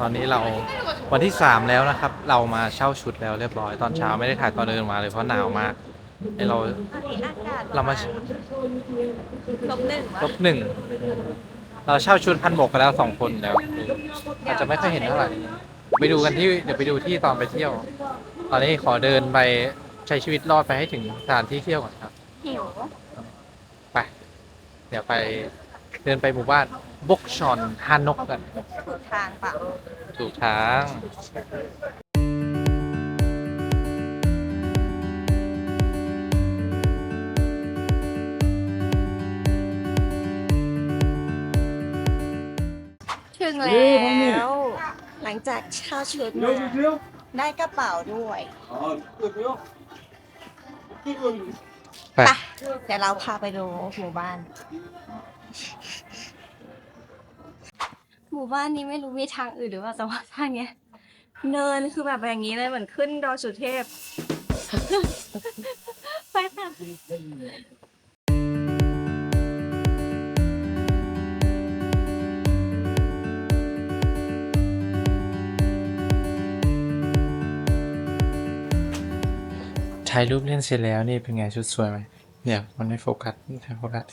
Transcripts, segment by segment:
ตอนนี้เราวันที่สามแล้วนะครับ เรามาเช่าชุดแล้วเรียบร้อยตอนเช้าไม่ได้ถ่ายตอนเดินมาเลยเพราะหนาวมากให้เราตอนนี้อากาศเรามาลบหนึ่งลบหนึ่งเราเช่าชุดพันบกไปแล้วสองคนแล้วอาจจะไม่ค่อยเห็นเท่าไหร่ไปดูกันที่เดี๋ยวไปดูที่ตอนไปเที่ยว ตอนนี้ขอเดินไปใช้ชีวิตรอดไปให้ถึงสถานที่เที่ยวก่อนครับหิวไป เดี๋ยวไป เดินไปหมู่บ้านบกชอนฮานกกันถูกทางเปล่าถูกทางถึงแล้ว หลังจากเช่าชุดมาได้กระเป๋าด้วยไปไปเดี๋ยวเราพาไปดูหมู่บ้าน หมู่บ้านนี้ไม่รู้มีทางอื่นหรือว่าแต่ว่าทางเนี้ย เนินคือแบบอย่างนี้เลยเหมือนขึ้นดอยสุเทพ ไปค่ะ ถ่ายรูปเล่นเสร็จแล้วนี่เป็นไงชุดสวยไหมเดี๋ยวมันไม่โฟกัสไม่โฟกัส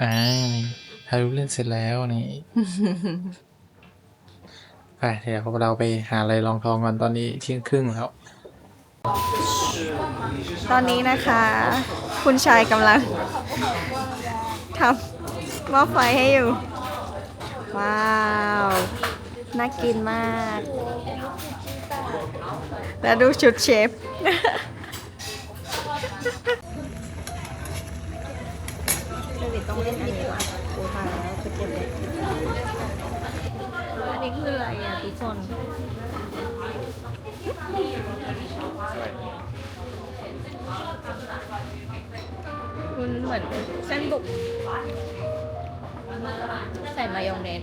อ่าถ่ายรูปเล่นเสร็จแล้วนี่ ไปเดี๋ยวเราไปหาอะไรลองทองกันตอนนี้เที่ยงครึ่งแล้ว ตอนนี้นะคะ คุณชายกำลังทำหม้อไฟให้อยู่ ว้าว น่ากินมาก แล้วดูชุดเชฟเดวิดต้องเล่นอันนี้ว่ะกูทายแล้วชุดเก็บเลยอันนี้คืออะไรอะทุกคนมันเหมือนเส้นบุกใส่มายองเนส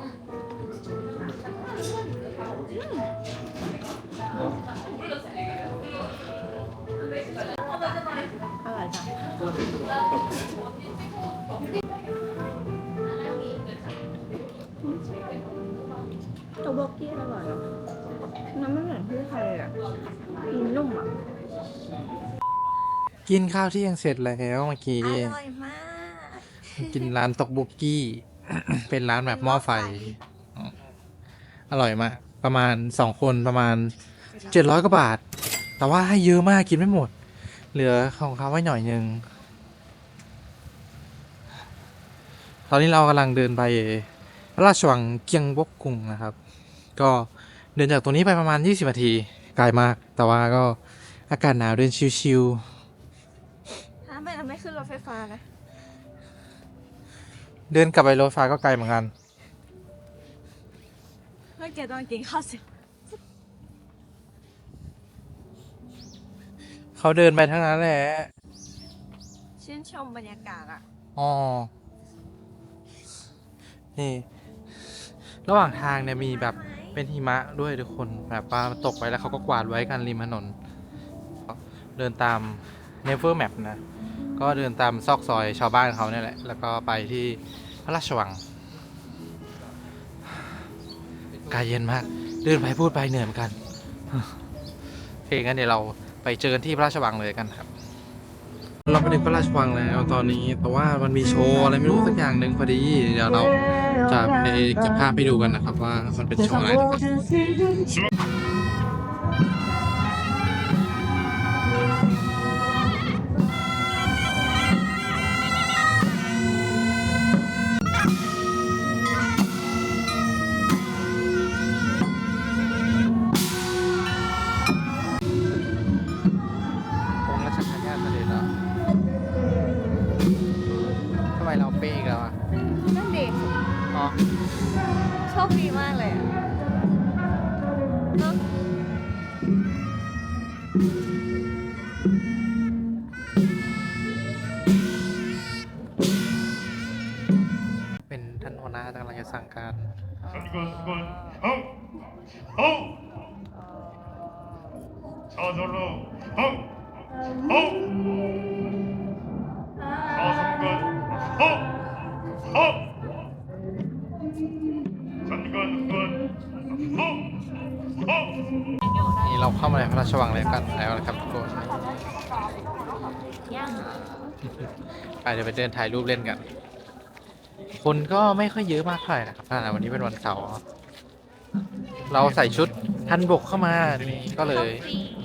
กินข้าวเที่ยงเสร็จแล้วเมื่อกี้ อร่อยมาก กินร้านตกบุกกี้ เป็นร้านแบบหม้อไฟ อร่อยมาก ประมาณสองคนประมาณเจ็ดร้อยกว่าบาท แต่ว่าให้เยอะมากกินไม่หมด เหลือของเขาไว้หน่อยนึง ตอนนี้เรากำลังเดินไปพระราชวังเกียงบกกุงนะครับ ก็เดินจากตรงนี้ไปประมาณ 20นาทีไกลมาก แต่ว่าก็อากาศหนาวเดินชิวถ้าไม่เราไม่ขึ้นรถไฟฟ้านะๆเดินกลับไปรถไฟก็ไกลเหมือนกัน เมื่อกี้ตอนกินข้าวเสร็จเขาเดินไปทั้งนั้นแหละ ชื่นชมบรรยากาศอะอ๋อ นี่ ระหว่างทางเนี่ยมีแบบเป็นหิมะด้วยทุกคนแบบว่าตกไปแล้วเขาก็กวาดไว้กันริมถนน เดินตาม Never Map นะ ก็เดินตามซอกซอยชาวบ้านเขาเนี่ยแหละ แล้วก็ไปที่พระราชวังกายเย็นมาก เดินไปพูดไปเหนื่อยเหมือนกันโอเคงั้นเดี๋ยวเราไปเจอกันที่พระราชวังเลยกันครับ เราไปถึงพระราชวังแล้วตอนนี้แต่ว่ามันมีโชว์อะไรไม่รู้สักอย่างหนึ่งพอดี เดี๋ยวเราจะไปเก็บภาพให้ดูกันนะครับว่ามันเป็นโชว์อะไรนะครับ ปีอีกแล้วอะนั่นดิอ๋อโชคดีมากเลยอะเะเป็นท่านหัวหน้ากำลังจะสั่งการสวัสดีครับทุกคนเฮ้ยเฮ้ยชาวโซโล่เฮ้ยเฮ้ยชาวสมกันเฮ้ย ราเข้ามาในพระราชวังแล้วกันแล้วนะครับทุกคนไปเดี๋ยวไปเดินถ่ายรูปเล่นกัน คนก็ไม่ค่อยเยอะมากเท่าไหร่นะครับถ้าวันนี้เป็นวันเสาร์เราใส่ชุดทันบกเข้ามานี่ก็เลย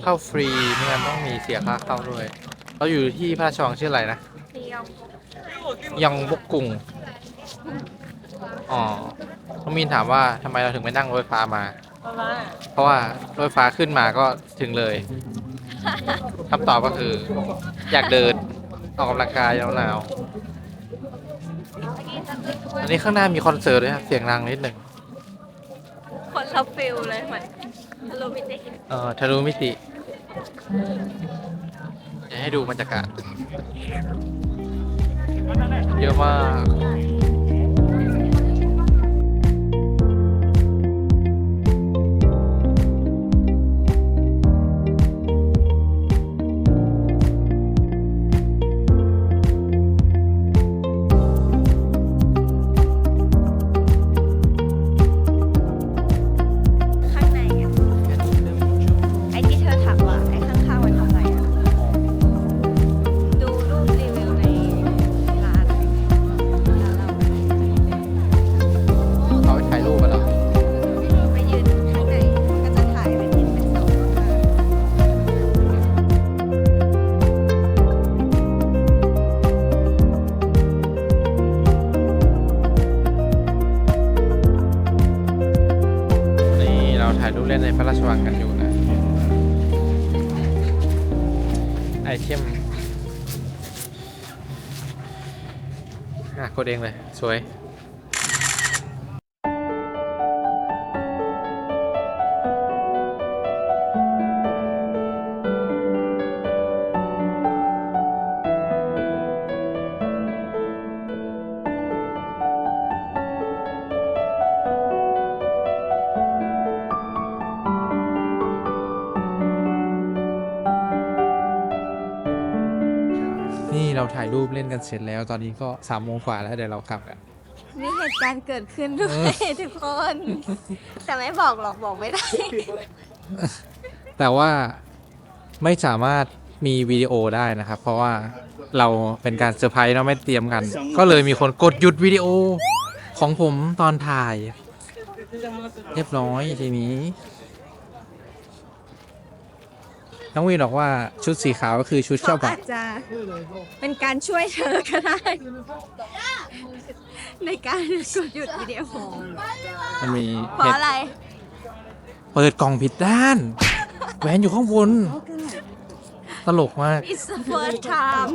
เข้าฟรีไม่งั้นต้องมีเสียค่าเข้าด้วย เราอยู่ที่พระราชวังชื่ออะไรนะยองบกกุง อ๋อน้องมีนถามว่าทำไมเราถึงไม่นั่งรถไฟฟ้ามาเพราะว่ารถไฟฟ้าขึ้นมาก็ถึงเลยคำตอบก็คือ อยากเดินออกกำลังกายหนาวๆอันนี้ข้างหน้ามีคอนเสิร์ตด้วยครับเสียงดังนิดหนึ่งคนละฟิลเลยเหมือนทะลุมิติเอ่อทะลุมิติจะให้ดูบรรยากาศเยอะมาก ดเองเลยสวย ถ่ายรูปเล่นกันเสร็จแล้ว ตอนนี้ก็สามโมงกว่าแล้วเดี๋ยวเรากลับกัน มีเหตุการณ์เกิดขึ้นด้วยทุกคน แต่ไม่บอกหรอกบอกไม่ได้ แต่ว่าไม่สามารถมีวิดีโอได้นะครับ เพราะว่าเราเป็นการเซอร์ไพรส์เราไม่เตรียมกัน ก็เลยมีคนกดหยุดวิดีโอของผมตอนถ่าย เรียบร้อยทีนี้ น้องวีนบอกว่าชุดสีขาวก็คือชุดเจ้าเขาบ่าอาวจจะเป็นการช่วยเธอก็ได้ ในการกดหยุดวิดีโอมันมีเพราะอะไร เปิดกล่องผิดด้าน แหวนอยู่ข้างบน ตลกมาก It's the first time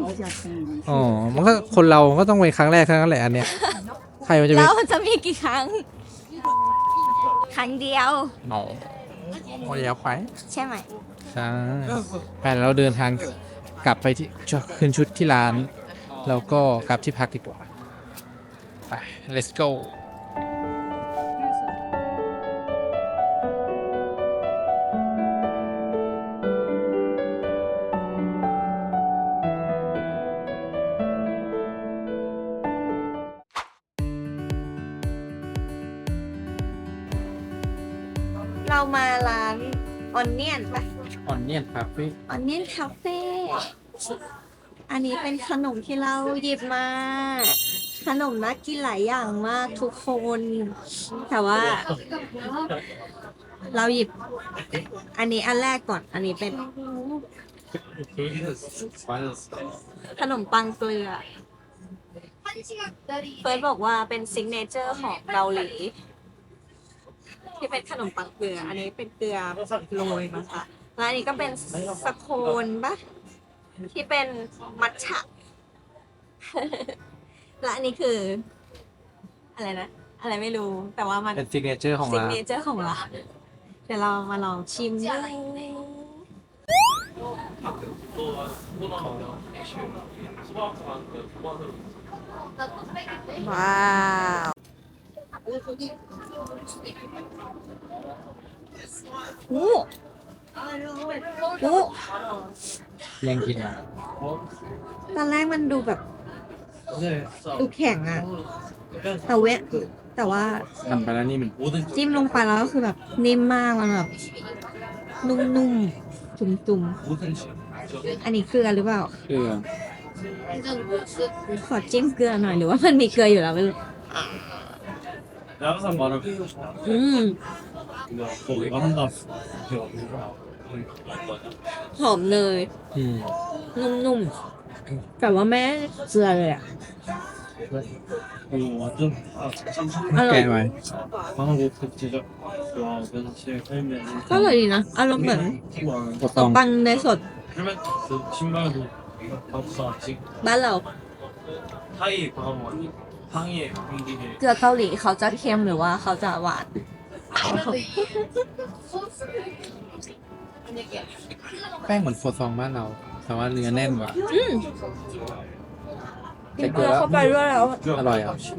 อ๋อ มันก็คนเราก็ต้องเป็นครั้งแรกเท่านั้นแหละอันเนี้ย ใครมันจะเป็นเราจะมีกี่ครั้ง ครั้งเดียว หนอโอ้ยเอาไป ใช่ไหม ใช่ไปแล้วเราเดินทางกลับไปที่คืนชุดที่ร้าน แล้วก็กลับที่พักดีกว่า ไป let's go เรามาร้านออนเนียนปะ ออนเนียนคาเฟ่ออนเนียนคาเฟ่อันนี้เป็นขนมที่เราหยิบมา ขนมน่ากินหลายอย่างมากทุกคน แต่ว่า เราหยิบ อันนี้อันแรกก่อน อันนี้เป็น ขนมปังเกลือเฟิร์สบอกว่าเป็นซิกเนเจอร์ของเกาหลีที่เป็นขนมปังเกลือ อันนี้เป็นเกลือโรยมาค่ะ แล้วอันนี้ก็เป็นสโคนปะที่เป็นมัทฉะและอันนี้คือ อะไรนะ อะไรไม่รู้ แต่ว่ามันเป็นซิกเนเจอร์ของซิกร้านเนเจอร์ของร้านเดี๋ยวเรามาลองชิมดูว้าวโอ้ โอ้แรงกินอะตอนแรกมันดูแบบ ดูแข็งอะ แต่เวะแต่ว่าทำไปแล้วนี่มันจิ้มลงไปแล้วก็คือแบบนิ่มมากมันแบบนุ่มๆ จุ่มๆ อันนี้เกลือหรือเปล่า เกลือ ขอจิ้มเกลือหน่อยหรือว่ามันมีเกลืออยู่แล้วไม่รู้แล้วสมบัติอืม ผมมแบบหอมหอมเนยอืมนุ่มๆ แต่ว่าแม่เจือเลยอะ แกะไว้ก็เลยดีนะ อารมณ์เหมือนกดตอปังในสดบ้านเรา เกลือเกาหลีเขาจะเค็มหรือว่าเขาจะหวาน แป้งเหมือนโฟซองบ้านเรา แต่ว่าเนื้อแน่นว่ะอืมเกลือเข้าไปด้วยแล้ว อร่อยอะชิ้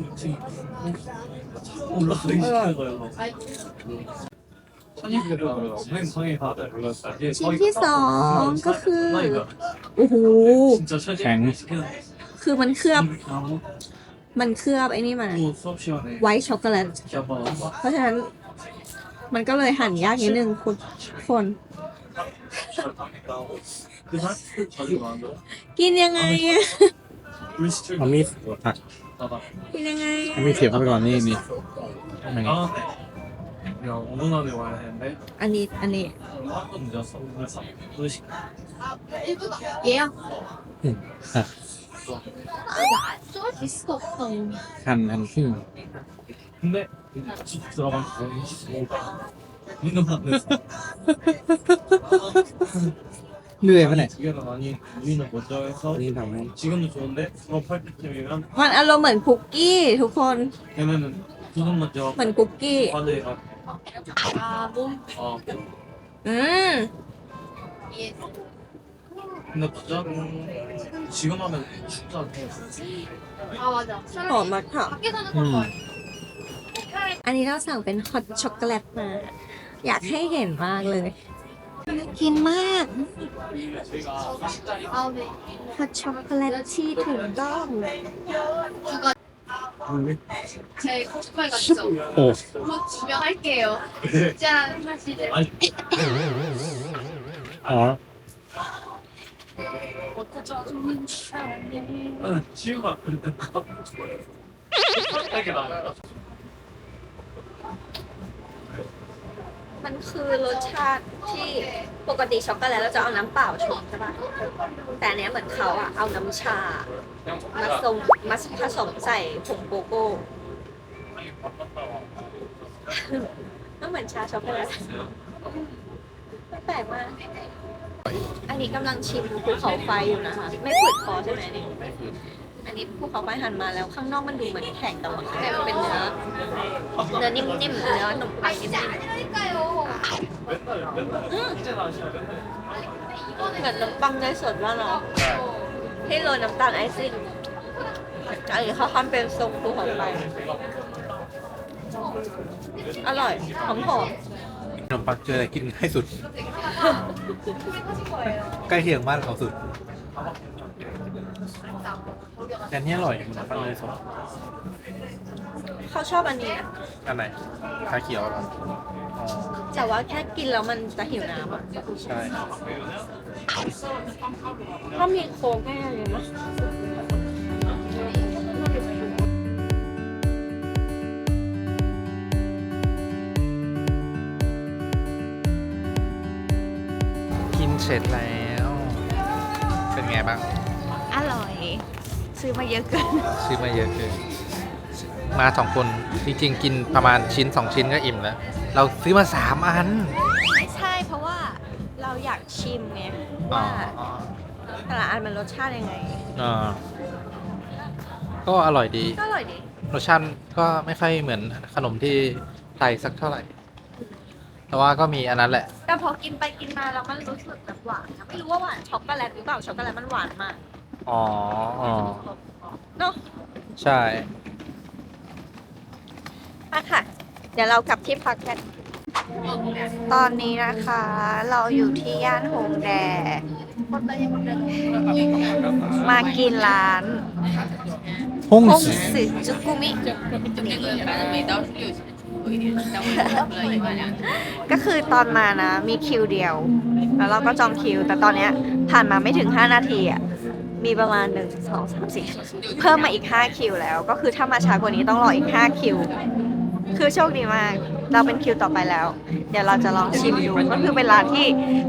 นที่สองก็คือโอ้โหแข็งคือมันเคลือบ มันเคลือบไอ้นี่มันไวท์ช็อกโกแลตเพราะฉะนั้น มันก็เลยหั่นยากนิดนึงคุณคน 그 사실 자주 나왔는데 กินยังไงอะ 물시출 เอามีดตัก 나다 กินยังไง เอามีดเสียบเข้าไปก่อนนี่นี่ยังไง 나한테 야 5분 안에 와야 되는데 อันนี้ อันนี้ 한번 늦었어. 그래서 의식 เย้ อืมอ่ะ 쏠 수가 없어. หั่นหั่นครึ่ง 근데 이제 집 들어가면 뭐가 있는 반에서 เลื่อยปะเนี่ย 두 개는 아니 우리는 먼저 해서 นี่ทำให้ 지금도 좋은데 졸업할 때쯤이면 มันอารมณ์เหมือนคุกกี้ทุกคน 걔네는 두손 먼저 เหมือนคุกกี้ 과제가 아, 몸. 아 อืม 예. 근데 부자는 지금 하면 춥지 않대 아, 맞아. หอมมากค่ะ 밖에서는 음. 그거 อันนี้เราสั่งเป็นฮอตช็อกโกแลตมา อยากให้เห็นมากเลย กินมาก 아, 네. ฮอตช็อกโกแลตที่ถูกต้อง 제 코스프레 같죠? โอ้ 곧 주명할게요. 짠. 사실 아니 อ๋อ 어쩌죠? 아, 지우가 그랬다 이렇게 나와요 มันคือรสชาติที่ปกติช็อกโกแลตเราจะเอาน้ำเปล่าชงใช่ปะแต่อันเนี้ยเหมือนเขาอะเอาน้ำชามาทรงมาผสมใส่ผงโกโก้ก็เหมือนชาช็อกโกแลตแปลกมาก อันนี้กำลังชิมภูเขาไฟอยู่นะคะ ไม่ฝืดคอใช่ไหมนี่ อันนี้ภูเขาไปหั่นมาแล้วข้างนอกมันดูเหมือนแข็งแต่ว่าข้างในมันเป็นเนื้อเนื้อนิ่มๆเนื้อขนมปังนิ่มๆเหมือนน้ำปังในสดมากเนาให้โรยน้ำตาลไอซิ่งอันนี้เขาทำเป็นทรงภูเขาไฟอร่อยหอมหอมขนมปังเจออะไรกินง่ายสุด ใกล้เคียงบ้านเขาสุด แต่อันนี่อร่อยขนมปังเลยสดเขาชอบอันนี้นะอันไหนชาเขียวเหรออ๋อแต่ว่าแค่กินแล้วมันจะหิวน้ำอะใช่ถ้ามีโค้กแน่เลยนะกินเสร็จแล้ว เป็นไงบ้างอร่อย ซื้อมาเยอะเกิน ซื้อมาเยอะเกินมาสองคนจริงๆกินประมาณชิ้นสองชิ้นก็อิ่มแล้ว เราซื้อมาสามอัน ไม่ใช่เพราะว่าเราอยากชิมไงอ๋อว่าอ๋อแต่ละอันมันรสชาติยังไงอ๋อก็อร่อยดี ก็อร่อยดีรสชาติก็ไม่ค่อยเหมือนขนมที่ไทยสักเท่าไหร่ แต่ว่าก็มีอันนั้นแหละ แต่พอกินไปกินมาแล้วมันรู้สึกแบบหวานนะไม่รู้ว่าหวานช็อกโกแลตหรือเปล่าช็อกโกแลตมันหวานมาก อ๋ออ๋อเนาะใช่ มาค่ะ เดี๋ยวเรากลับที่พักกัน ตอนนี้นะคะ เราอยู่ที่ย่านหงแด มากินร้านฮงฮงสึสึจุกุมิ ก็คือตอนมานะ มีคิวเดียว แล้วเราก็จองคิว แต่ตอนเนี้ยผ่านมาไม่ถึง 5 นาทีอะ มีประมาณ 1 2 3 4 เพิ่มมาอีก 5 คิวแล้ว ก็คือถ้ามาช้ากว่านี้ต้องรออีก 5 คิว คือโชคดีมาก เราเป็นคิวต่อไปแล้ว เดี๋ยวเราจะลองชิมดู ก็คือเป็นร้านที่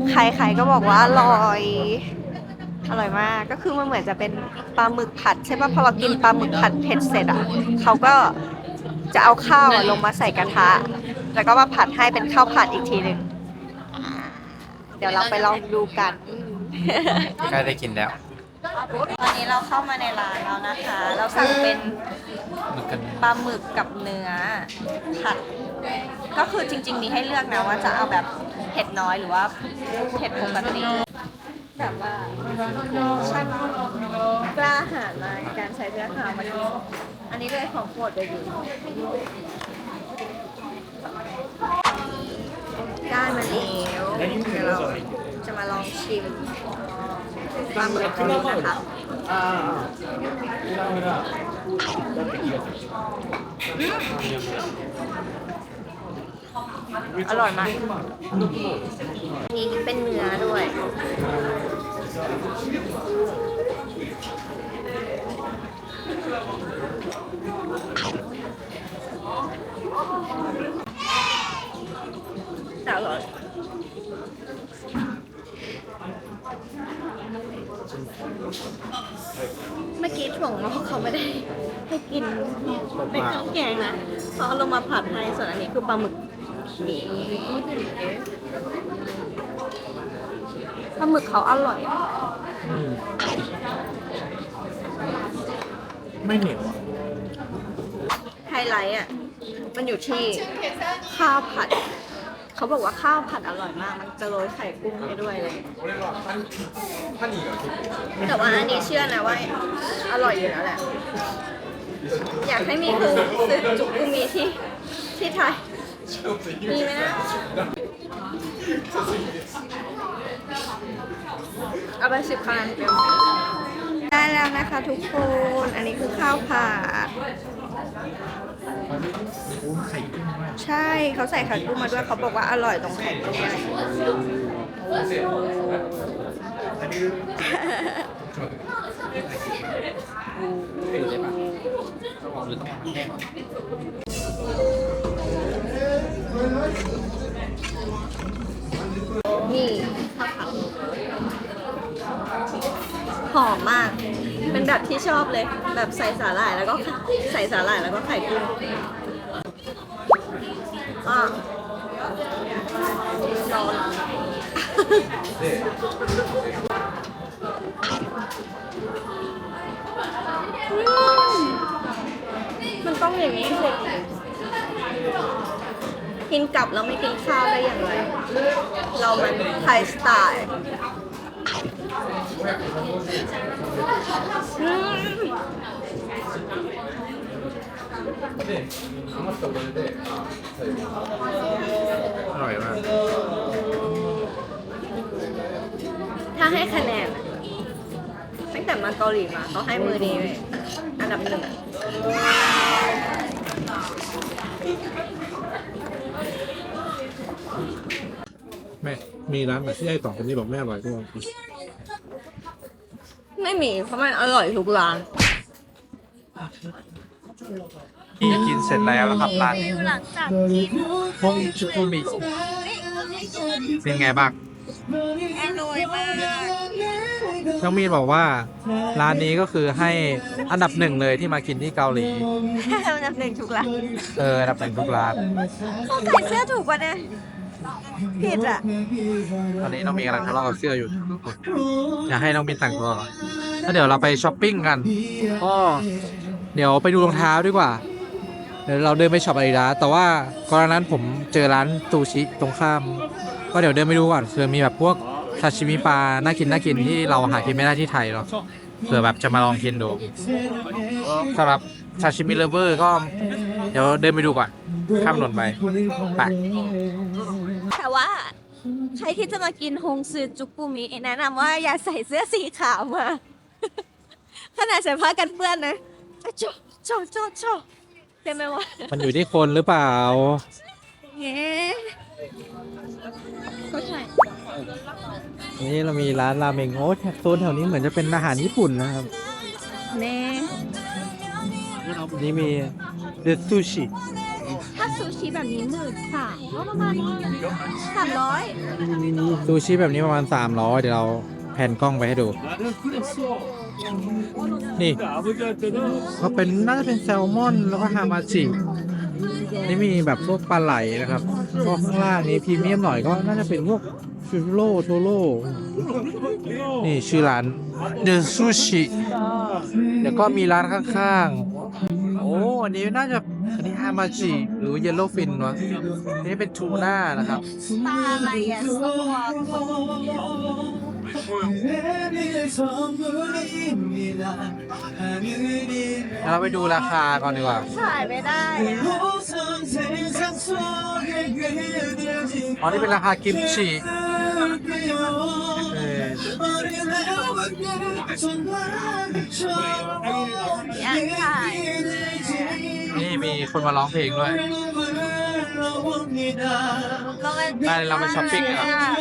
ใครๆก็บอกว่าอร่อย อร่อยมาก ก็คือมันเหมือนจะเป็นปลาหมึกผัดใช่ป่ะ พอเรากินปลาหมึกผัดเผ็ดเสร็จอะ เขาก็จะเอาข้าวลงมาใส่กระทะ แล้วก็มาผัดให้เป็นข้าวผัดอีกทีหนึ่ง เดี๋ยวเราไปลองดูกัน ใกล้ได้กินแล้ว ตอนนี้เราเข้ามาในร้านแล้วนะคะ เราสั่งเป็นมันกันปลาหมึกกับเนื้อผัด ก็คือจริง ๆ มีให้เลือกนะว่าจะเอาแบบเผ็ดน้อยหรือว่าเผ็ดปกติ แบบว่าช่างกล้าหาญมากในการใช้เนื้อหามากินอันนี้เลยของโปรดเลยอยู่ได้มาแล้วเดี๋ยวเราจะมาลองชิม ปลาหมึกอันนี้นะคะอร่อยมากนี่เป็นเนื้อด้วยแต่อร่อย เมื่อกี้ถ่วงมาเขาไม่ได้ให้กินเป็นข้าวแกงนะเขาเอาลงมาผัดให้ส่วนอันนี้คือปลาหมึกนี่ปลาหมึกเขาอร่อยอไม่เหนียวไฮไลท์อะ มันอยู่ที่ข้าวผัด เขาบอกว่าข้าวผัดอร่อยมาก มันจะโรยไข่กุ้งให้ด้วยเลย แต่ว่าอันนี้เชื่อนะว่าอร่อยอยู่แล้วแหละ อยากให้มีคือซื้อจุกุมีที่ที่ไทย มีไหมนะ เอาไปสิบคะแนนเต็มได้แล้วนะคะทุกคน อันนี้คือข้าวผัด ใช่เขาใส่ไข่กุ้งมาด้วยเขาบอกว่าอร่อยตรงไข่กุ้งเนี่ยนี่ข้าวผัดหอมมาก เป็นแบบที่ชอบเลย แบบใส่สาหร่ายแล้วก็ใส่สาหร่ายแล้วก็ไข่กุ้งอะร้อน มันต้องอย่างนี้สิกินกลับแล้วไม่กินข้าวได้อย่างไร เรามันไทยสไตล์ อืมอร่อยมากถ้าให้คะแนนอะตั้งแต่มาเกาหลีมาเขาให้มือนี้เลยอันดับหนึ่งแม่ มีร้านแบบที่ไอ้สองคนนี้บอกไม่อร่อยก็ ไม่มีเพราะมันอร่อยทุกร้าน ที่กินเสร็จแล้วนะครับร้านหลังจากกินฮงจุกุมิเป็นไงบ้างอร่อยมากน้องมีนบอกว่าร้านนี้ก็คือให้อันดับหนึ่งเลยที่มากินที่เกาหลี อันดับหนึ่งทุกร้านเอออันดับหนึ่งทุกร้านเขาใส่เสื้อถูกกว่าเนี่ย ผิดอะ ตอนนี้น้องมีกำลังทะเลาะกับเสื้ออยู่ อยากให้น้องมีแต่งตัวก่อนแล้วเดี๋ยวเราไปช้อปปิ้งกันก็เดี๋ยวไปดูรองเท้าดีกว่า เดี๋ยวเราเดินไปช็อปอาดิดาสแต่ว่าก่อนหน้านั้นผมเจอร้านซูชิตรงข้าม ก็เดี๋ยวเดินไปดูก่อนคือมีแบบพวกซาชิมิปลา น่ากินน่ากินที่เราหากินไม่ได้ที่ไทยหรอกเผื่อแบบจะมาลองกินดูสำหรับซาชิมิเลเวอร์ก็ เดี๋ยวเดินไปดูก่อน ข้ามถนนไปไป ว่า ใครที่จะมากินฮงซือจุกปูมิแนะนำว่าอย่าใส่เสื้อสีขาวมา ขนาดใส่ผ้ากันเปื้อนนะโจโจโจโจเต็มไปหมดมันอยู่ที่คนหรือเปล่าเงี้ก็ใช่นี่เรามีร้านราเมงโอ้โซนแถวนี้เหมือนจะเป็นอาหารญี่ปุ่นนะครับเน่นี่มีเดซูชิ ถ้าซูชิแบบนี้หมื่นสามก็ประมาณสามร้อยซูชิแบบนี้ประมาณสามร้อยเดี๋ยวเราแผ่นกล้องไปให้ดู นี่เขาเป็นน่าจะเป็นแซลมอนแล้วก็ฮามาจินี่มีแบบพวกปลาไหลนะครับก็ข้างล่างนี้พรีเมียมหน่อยก็น่าจะเป็นพวกชูโร่โทโร่นี่ชื่อร้านเดอะซูชิ แล้วก็มีร้านข้างๆ อ้อันนี้น่าจะอันนี้ฮามาจิหรือเยลโลฟินวะอันนี้เป็นทูน่านะครับ ปลาอะไรอะตัวเราไปดูราคาก่อนดีกว่า ขายไม่ได้อะอ๋อ นี่เป็นราคากิมจิ นี่มีคนมาร้องเพลงด้วยก็เป็นได้เราไปช้อปปิ้งกันเหรออะ